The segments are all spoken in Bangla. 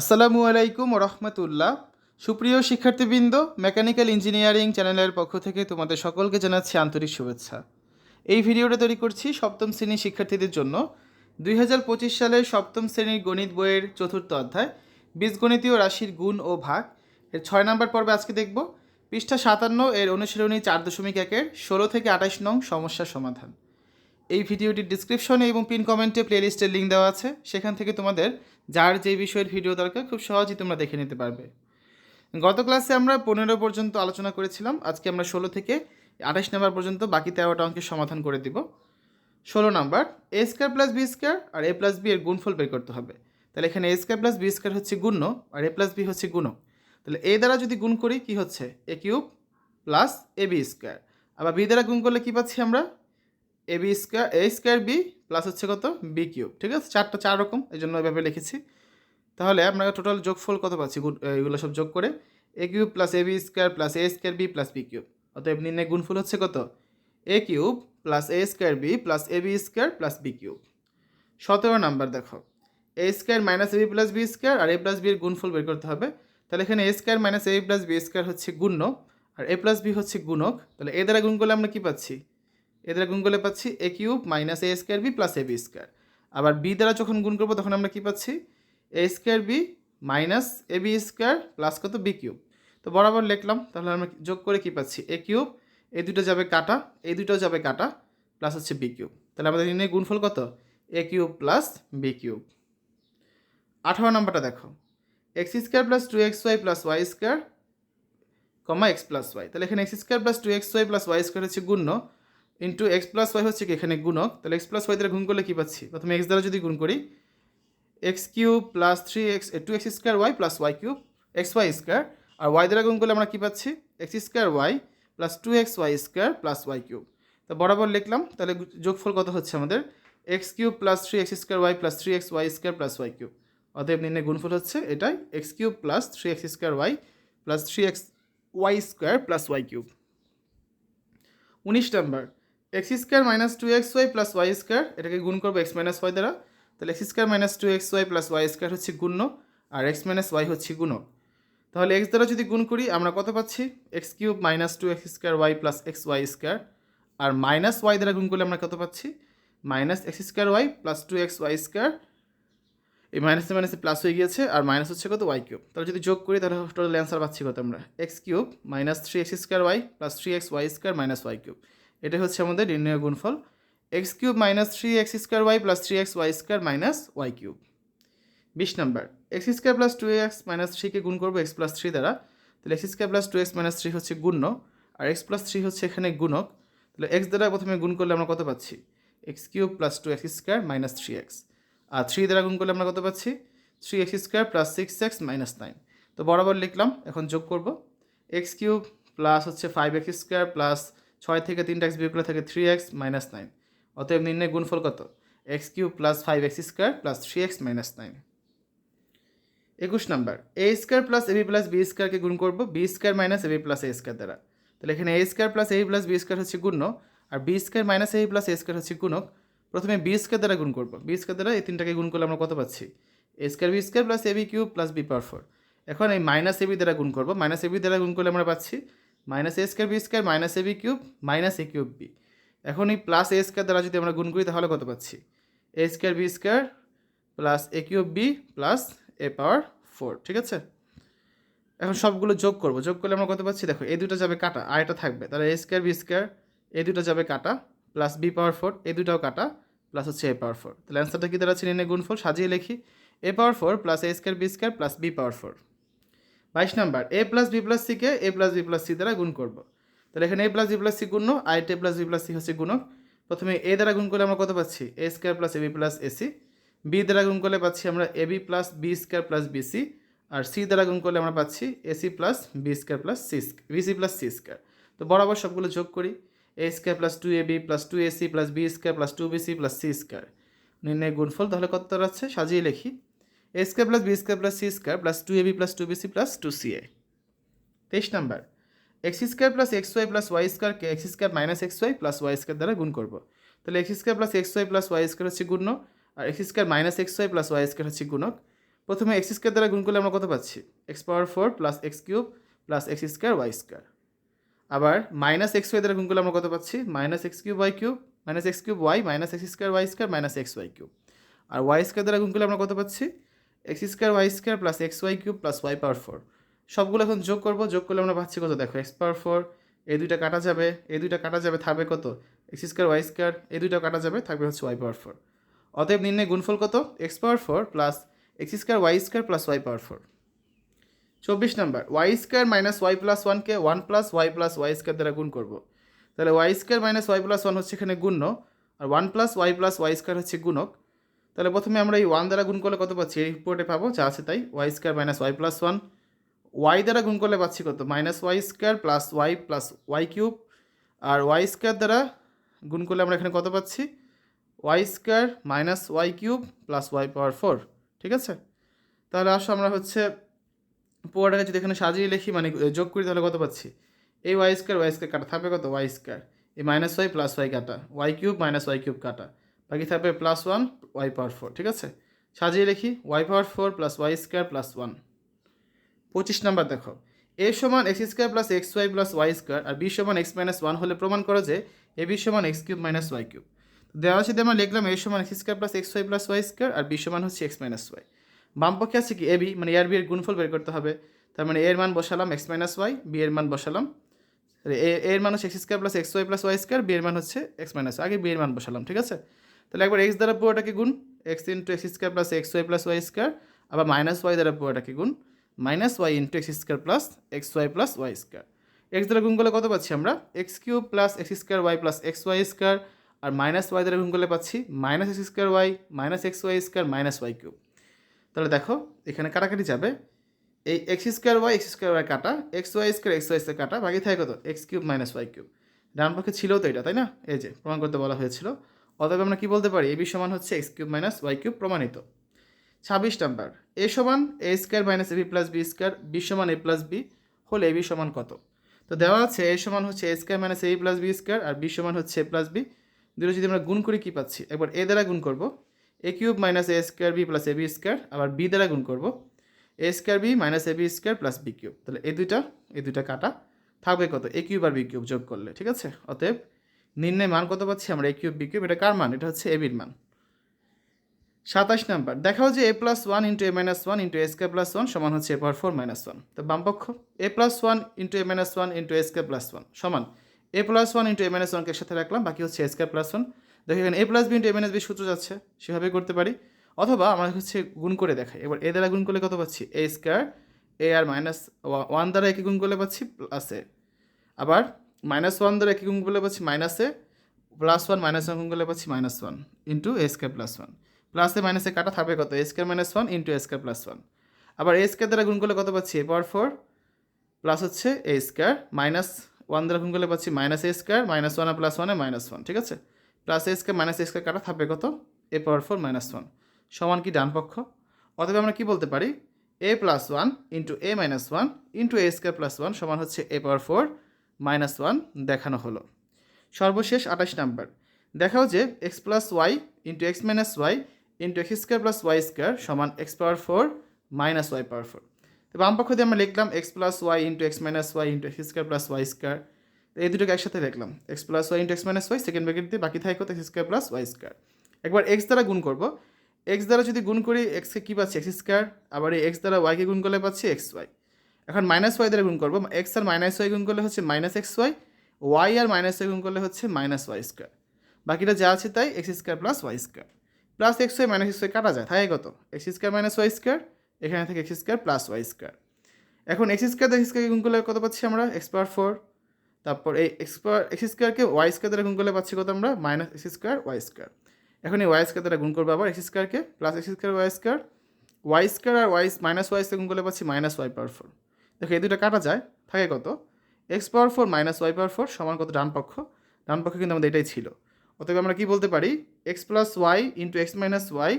আসসালামু আলাইকুম রহমতুল্লাহ। সুপ্রিয় শিক্ষার্থীবৃন্দ, মেকানিক্যাল ইঞ্জিনিয়ারিং চ্যানেলের পক্ষ থেকে তোমাদের সকলকে জানাচ্ছি আন্তরিক শুভেচ্ছা। এই ভিডিওটা তৈরি করছি সপ্তম শ্রেণির শিক্ষার্থীদের জন্য। দুই হাজার পঁচিশ সালের সপ্তম শ্রেণির গণিত বইয়ের চতুর্থ অধ্যায়, বীজগণিতীয় রাশির গুণ ও ভাগ। এর ছয় নম্বর পর্বে আজকে দেখব। পৃষ্ঠা সাতান্ন এর অনুশীলনী চার দশমিক একের ষোলো থেকে আঠাশ নং সমস্যার সমাধান। এই ভিডিওটির ডিসক্রিপশনে এবং পিন কমেন্টে প্লেলিস্টের লিঙ্ক দেওয়া আছে। সেখান থেকে তোমাদের যার যে বিষয়ের ভিডিও দরকার, খুব সহজেই তোমরা দেখে নিতে পারবে। গত ক্লাসে আমরা পনেরো পর্যন্ত আলোচনা করেছিলাম। আজকে আমরা ষোলো থেকে আঠাশ নাম্বার পর্যন্ত বাকি তেরোটা অঙ্কের সমাধান করে দিব। ষোলো number A square plus B square R A plus B এর গুণফল বের করতে হবে। তাহলে এখানে A square plus B square হচ্ছে গুণ্য আর এ প্লাস বি হচ্ছে গুণক। তাহলে এ দ্বারা যদি গুণ করি, কি হচ্ছে? A cube plus A B square আবার বি দ্বারা গুণ করলে কি পাচ্ছি আমরা? A B square A square B plus হচ্ছে কত? বি কিউব ঠিক আছে? চারটা চার রকম এই জন্য ওইভাবে লিখেছি। তাহলে আমরা টোটাল যোগফল কত পাচ্ছি? এগুলো সব যোগ করে। A cube plus A B square plus A square B plus B cube অতএব নির্ণয় গুণফল হচ্ছে কত? A cube plus A square B plus A B square plus B cube সতেরো নাম্বার দেখো। A square minus A B plus B square R A plus B এর গুণফল বের করতে হবে। তাহলে এখানে A square minus A plus B square হচ্ছে গুণ্য, আর এ প্লাস বি হচ্ছে গুণক। তাহলে এ দ্বারা গুণ করলে আমরা কি পাচ্ছি? এ দ্বারা গুণ করলে পাচ্ছি A cube minus A square B plus A B square. আবার বি দ্বারা যখন গুণ করব, তখন আমরা কি পাচ্ছি? A square B minus A B square plus কত? B cube. তো বরাবর লিখলাম, তাহলে আমরা যোগ করে কি পাচ্ছি? এ কিউব, এই দুটো যাবে কাটা, এই দুটোও যাবে কাটা প্লাস হচ্ছে বি কিউব। তাহলে আমাদের নির্ণয় গুণফল কত? A cube plus B cube. আঠারো নাম্বারটা দেখো। X square plus two X Y plus Y square, কমা এক্স প্লাস ওয়াই তাহলে এখানে X square plus two X Y plus Y square হচ্ছে গুণ্য। ইন্টু এক্স প্লাস ওয়াই হচ্ছে কি এখানে গুণক, তাহলে এক্স প্লাস ওয়াই দ্বারা গুণ করলে কী পাচ্ছি? প্রথমে এক্স দ্বারা যদি গুণ করি X cube plus three X two X square Y plus Y cube X Y square আর ওয়াই দ্বারা গুণ করলে আমরা কী পাচ্ছি? X square Y plus two X Y square plus Y cube তো বরাবর লিখলাম, তাহলে যোগফল কত হচ্ছে আমাদের? X cube plus three X square Y plus three X Y square plus Y cube অতএব নির্ণয় গুণফল হচ্ছে এটাই X cube plus three X square Y plus three X Y square plus Y cube উনিশ number X square minus two X Y plus Y square এটাকে গুণ করব এক্স মাইনাস ওয়াই দ্বারা। তাহলে X square minus two X Y plus Y square হচ্ছে গুণ্য, আর এক্স মাইনাস ওয়াই হচ্ছে গুণক। তাহলে এক্স দ্বারা যদি গুণ করি, আমরা কত পাচ্ছি? X cube minus two X square Y plus X Y square আর মাইনাস ওয়াই দ্বারা গুণ করলে আমরা কত পাচ্ছি? Minus X square Y plus two X Y square এই মাইনাসে মাইনাসে প্লাস হয়ে গিয়েছে, আর মাইনাস হচ্ছে কত? ওয়াই কিউব তাহলে যদি যোগ করি, তাহলে টোটাল অ্যান্সার পাচ্ছি কত আমরা? X cube minus three X square Y plus three X Y square minus Y cube এটাই হচ্ছে আমাদের নির্ণয় গুণফল। X cube minus three X square Y plus three X Y square minus Y cube. বিশ number X square plus two X minus থ্রিকে গুণ করব এক্স প্লাস থ্রি দ্বারা। তাহলে X square plus two X minus three হচ্ছে গুণ্য, আর এক্স প্লাস থ্রি হচ্ছে এখানে গুণক। তাহলে এক্স দ্বারা প্রথমে গুণ করলে আমরা কত পাচ্ছি? X cube plus two X square minus three X আর থ্রি দ্বারা গুণ করলে আমরা কত পাচ্ছি? Three X square plus six X minus nine তো বরাবর লিখলাম, এখন যোগ করব। এক্স কিউব প্লাস হচ্ছে ফাইভ এক্স স্কোয়ার প্লাস ছয় থেকে তিনটা এক্স বিয়োগ করলে থাকে থ্রি এক্স মাইনাস নাইন অতএব নির্ণয় গুণফল কত? X cube plus five X square plus three X minus nine একুশ number A square plus A B plus B স্কোয়ারকে গুণ করব? B square minus A B plus A square দ্বারা। তাহলে এখানে A square plus A plus B square হচ্ছে গুণ্য, আর B square minus A plus A square হচ্ছে গুণক। প্রথমে বি স্কোয়ার দ্বারা গুণ করব। বি স্কোয়ার দ্বারা এই তিনটাকে গুণ করলে আমরা কত পাচ্ছি? A square B square plus A B cube plus B power four এখন এই মাইনাস এবি দ্বারা গুণ করব। মাইনাস এবি দ্বারা গুণ করলে আমরা পাচ্ছি minus A square B square minus A B cube minus A cube B এখন এই প্লাস এ স্কোয়ার দ্বারা যদি আমরা গুণ করি, তাহলে কত পাচ্ছি? A square B square plus A cube B plus A power four ঠিক আছে? এখন সবগুলো যোগ করব। যোগ করলে আমরা কত পাচ্ছি? দেখো এই দুটো যাবে কাটা, আর এটা থাকবে। তাহলে এ স্কোয়ার বি স্কোয়ার এই দুটো যাবে কাটা প্লাস বি পাওয়ার ফোর এই দুটাও কাটা প্লাস হচ্ছে এ পাওয়ার ফোর তাহলে অ্যান্সারটা কী দাঁড়াচ্ছে নিয়ে গুণফল? সাজিয়ে লিখি। A power four plus A square B square plus B power four বাইশ number, A plus B plus সিকে A plus B plus C দ্বারা গুণ করব। তাহলে এখানে A plus B plus C গুণ আর A plus B plus C হচ্ছে গুণক। প্রথমে এ দ্বারা গুণ করলে আমরা কত পাচ্ছি? A square plus A B plus A C B দ্বারা গুণ করলে পাচ্ছি আমরা A B plus B square plus B C R C দ্বারা গুণ করলে আমরা পাচ্ছি A C plus B square plus C B C plus C square. তো বরাবর সবগুলো যোগ করি। A square plus two A B plus two A C plus B square plus two B C plus C square. নির্ণয় গুণফল তাহলে কত দাঁড়াচ্ছে সাজিয়ে লিখি। A square plus B square plus C square plus two A B plus two B C plus two C A তেইশ number. X square plus X Y plus Y স্কোয়ারকে X square minus X Y plus Y square দ্বারা গুণ করব। তাহলে X square plus X Y plus Y square হচ্ছে গুণ্য, আর X square minus X Y plus Y square হচ্ছে গুণক। প্রথমে এক্স স্কোয়ার দ্বারা গুণ করলে আমরা কত পাচ্ছি? X power four plus X cube plus X square Y square আবার মাইনাস এক্স ওয়াই দ্বারা গুণ করলে আমরা কত পাচ্ছি? Minus X cube Y cube minus X cube Y minus X square Y square minus X Y cube আর ওয়াই স্কোয়ার দ্বারা গুণ করলে আমরা কত পাচ্ছি? X square, Y square plus X Y cube plus Y power four. সবগুলো এখন যোগ করব, যোগ করলে আমরা পাচ্ছি কত? দেখো, এক্স পাওয়ার ফোর, এই দুইটা কাটা যাবে, এই দুইটা কাটা যাবে থাকবে কত? এক্স স্কোয়ার, ওয়াই স্কোয়ার, এই দুইটা কাটা যাবে, থাকবে হচ্ছে ওয়াই পাওয়ার ফোর। অতএব নির্ণয় গুণফল কত? X power four plus X square, Y square plus Y power four. চব্বিশ number, Y square minus Y plus ওয়ানকে one plus Y plus Y square দ্বারা গুণ করব। তাহলে Y square minus Y plus one হচ্ছে এখানে গুণ্য, আর one plus Y plus Y square হচ্ছে গুণক। তাহলে প্রথমে আমরা এই ওয়ান দ্বারা গুণ করলে কত পাচ্ছি? এই রিপোর্টে পাবো, যা আছে তাই Y square minus Y plus one Y দ্বারা গুণ করলে পাচ্ছি কত? Minus Y square plus Y plus Y cube আর ওয়াই স্কোয়ার দ্বারা গুণ করলে আমরা এখানে কত পাচ্ছি? Y square minus Y cube plus Y power four ঠিক আছে? তাহলে আসো আমরা হচ্ছে পুরোটাকে যদি এখানে সাজিয়ে লিখি মানে যোগ করি, তাহলে কত পাচ্ছি? এই ওয়াই স্কোয়ার ওয়াই স্কোয়ার কাটা থাকবে কত? ওয়াই স্কোয়ার এই মাইনাস ওয়াই প্লাস ওয়াই কাটা। Y cube minus Y cube কাটা। বাকি থাকবে plus one Y power four ঠিক আছে? সাজিয়ে লিখি Y power four plus Y square plus one পঁচিশ নাম্বার দেখো এ সমান X square plus X Y plus Y square আর বি সমান এক্স মাইনাস ওয়ান হলে প্রমাণ করো যে এ বি সমান X cube minus Y cube দেওয়া আছে আমরা লিখলাম এ সমান X square plus X Y plus Y square আর বি সমান হচ্ছে এক্স মাইনাস ওয়াই বাম পক্ষে আছে কি এ বি মানে এর বি এর গুণফল বের করতে হবে। তার মানে এর মান বসালাম এক্স মাইনাস ওয়াই বি এর মান বসালাম। এর মান হচ্ছে X square plus X Y plus Y square B এর মান হচ্ছে এক্স মাইনাস আগে বি এর মান বসালাম, ঠিক আছে? তাহলে একবার এক্স দ্বারা পুরোটাকে গুণ? X into X square plus X Y plus Y square আবার মাইনাস ওয়াই দ্বারা পুরোটাকে গুণ? Minus Y into X square plus X Y plus Y square X দ্বারা গুণ করলে কত পাচ্ছি আমরা? X cube plus X square Y plus X Y square আর মাইনাস ওয়াই দ্বারা গুণ করলে পাচ্ছি minus X square Y minus X Y square minus Y cube তাহলে দেখো, এখানে কাটাকাটি যাবে। এই X square Y X square Y কাটা X Y square X Y square কাটা, বাকি থাকে কত? X cube minus Y cube ডান পক্ষে ছিল তো এটা, তাই না? এই যে, প্রমাণ করতে বলা হয়েছিল। অতএব আমরা কি বলতে পারি? এ বি সমান হচ্ছে x cube minus y cube প্রমাণিত। ছাব্বিশ নাম্বার। এ সমান a square minus a b plus b square b সমান এ প্লাস বি হলে এ বি সমান কত? তো দেওয়া আছে এ সমান হচ্ছে a square minus a plus b square R B সমান হচ্ছে এ প্লাস বি দুটো যদি আমরা গুণ করি কী পাচ্ছি? একবার এ দ্বারা গুণ করব। A cube minus a square b plus a b square, আবার বি দ্বারা গুণ করব। A square b minus a b square plus b cube. তাহলে এই দুইটা এই দুইটা কাটা। থাকবে কত? এ কিউব আর বি কিউব যোগ করলে, ঠিক আছে? অতএব নির্ণয় মান কত পাচ্ছি আমরা? এ কিউব বি কিউব, এটা কার মান? এটা হচ্ছে এ বির মান। সাতাশ নাম্বার, দেখাও যে a plus one into a minus one into a square plus one সমান হচ্ছে a power four minus one তো বামপক্ষ a plus one into a minus one into a square plus one সমান a plus one into a minus ওয়ানকে সাথে রাখলাম, বাকি হচ্ছে এ স্কোয়ার প্লাস ওয়ান দেখো এখানে a plus b into a minus b সূত্র যাচ্ছে সেভাবে করতে পারি। অথবা আমরা হচ্ছে গুণ করে দেখাই। এবার এ দ্বারা গুণ করলে কত পাচ্ছি? এ স্কোয়ার এ আর মাইনাস ওয়ান দ্বারা একে গুণ করলে পাচ্ছি প্লাস এ আবার মাইনাস ওয়ান দ্বারা একে গুণ করলে পাচ্ছি মাইনাসে প্লাস ওয়ান মাইনাস ওয়ান গুণ করলে পাচ্ছি minus one into a square plus one প্লাসে মাইনাসে কাটা থাকবে কত? A square minus one into a square plus one আবার এ স্কোয়ার দ্বারা গুণ করলে কত পাচ্ছি? এ পাওয়ার ফোর প্লাস হচ্ছে এ স্কোয়ার মাইনাস ওয়ান দ্বারা গুণ করলে পাচ্ছি minus a square minus one R plus ওয়ানে মাইনাস ওয়ান ঠিক আছে? Plus a square minus a square কাটা থাকবে কত? A power four minus one সমান কি? ডান পক্ষ। অতএব আমরা কি বলতে পারি? A plus one into a minus one into a square plus one সমান হচ্ছে a power four minus one দেখানো হলো। সর্বশেষ আঠাশ নাম্বার। দেখাও যে x plus y into x minus y into x square plus y square সমান x power four minus y power four তো বাম পক্ষ দিয়ে আমরা লিখলাম x plus y into x minus y into x square plus y square এই দুটোকে একসাথে লিখলাম x plus y into x minus y second bracket দিয়ে বাকি থাকে কত x square plus y square একবার এক্স দ্বারা গুণ করব। এক্স দ্বারা যদি গুণ করি এক্সকে কী পাচ্ছি? এক্স স্কোয়ার আবার এই এক্স দ্বারা ওয়াইকে গুণ করলে পাচ্ছি? এক্স ওয়াই এখন মাইনাস ওয়াই দ্বারা গুণ করব। এক্স আর মাইনাস ওয়াই গুণ করলে হচ্ছে মাইনাস এক্স ওয়াই ওয়াই আর মাইনাস ওয়াই গুণ করলে হচ্ছে মাইনাস ওয়াই স্কোয়ার বাকিটা যা আছে তাই x square plus y square plus x y minus x y কাটা যায় থাকে কত? X square minus y square এখানে থেকে x square plus y square এখন এক্স স্কোয়ার এক্স স্কোয়ার গুণ করলে কত পাচ্ছি আমরা? এক্স পাওয়ার ফোর তারপর এই এক্স পাওয়ার এক্স স্কোয়ারকে ওয়াই স্কোয়ার দ্বারা গুণ করলে পাচ্ছি কত আমরা? Minus x square y square এখন এই ওয়াই স্কোয়ার দ্বারা গুণ করব আবার এক্স স্কোয়ারকে plus x square y square y square আর ওয়াই মাইনাস ওয়াই স্কোয়ার গুণ করলে পাচ্ছি মাইনাস ওয়াই পাওয়ার ফোর দেখো, এই দুটো কাটা যায়, থাকে কত? X power four minus y power four সমান কত? ডান পক্ষ। ডান পক্ষ কিন্তু আমাদের এটাই ছিল। অতএব আমরা কি বলতে পারি? X plus y into x minus y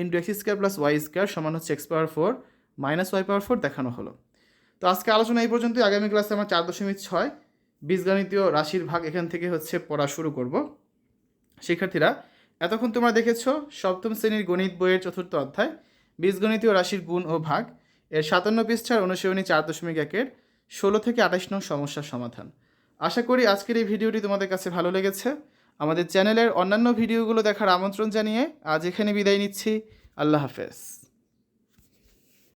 into x square plus y square সমান হচ্ছে x power four minus y power four দেখানো হলো। তো আজকে আলোচনা এই পর্যন্তই। আগামী ক্লাসে আমরা চার দশমিক ছয় বীজগণিতীয় রাশির ভাগ এখান থেকে হচ্ছে পড়া শুরু করব। শিক্ষার্থীরা, এতক্ষণ তোমরা দেখেছ সপ্তম শ্রেণির গণিত বইয়ের চতুর্থ অধ্যায়, বীজগণিতীয় রাশির গুণ ও ভাগ। এর সাতান্ন পৃষ্ঠার অনুশীলনী চার দশমিক একের ষোলো থেকে আঠাশ নং সমস্যার সমাধান। আশা করি আজকের এই ভিডিওটি তোমাদের কাছে ভালো লেগেছে। আমাদের চ্যানেলের অন্যান্য ভিডিওগুলো দেখার আমন্ত্রণ জানিয়ে আজ এখানে বিদায় নিচ্ছি। আল্লাহ হাফেজ।